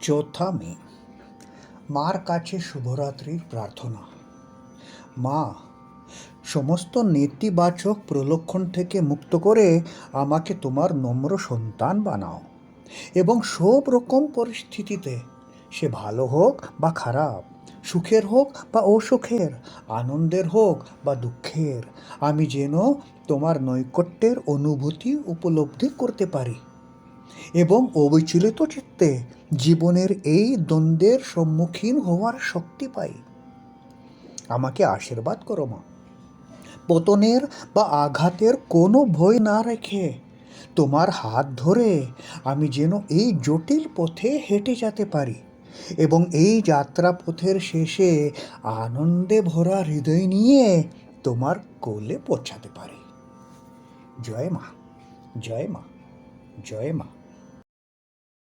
চৌথা মে মার কাছে শুভরাত্রির প্রার্থনা। মা, সমস্ত নেতিবাচক প্রলক্ষণ থেকে মুক্ত করে আমাকে তোমার নম্র সন্তান বানাও এবং সব রকম পরিস্থিতিতে সে ভালো হোক বা খারাপ, সুখের হোক বা অসুখের, আনন্দের হোক বা দুঃখের, আমি যেন তোমার নৈকট্যের অনুভূতি উপলব্ধি করতে পারি। এবং অবিচলিত চিত্তে জীবনের এই দ্বন্দ্বের সম্মুখীন হওয়ার শক্তি পাই। আমাকে আশীর্বাদ করো, মা। পতনের বা আঘাতের কোনো ভয় না রেখে তোমার হাত ধরে আমি যেন এই জটিল পথে হেঁটে যেতে পারি এবং এই যাত্রা পথের শেষে আনন্দে ভরা হৃদয় নিয়ে তোমার কোলে পৌঁছাতে পারি। জয় মা জয় মা জয় মা।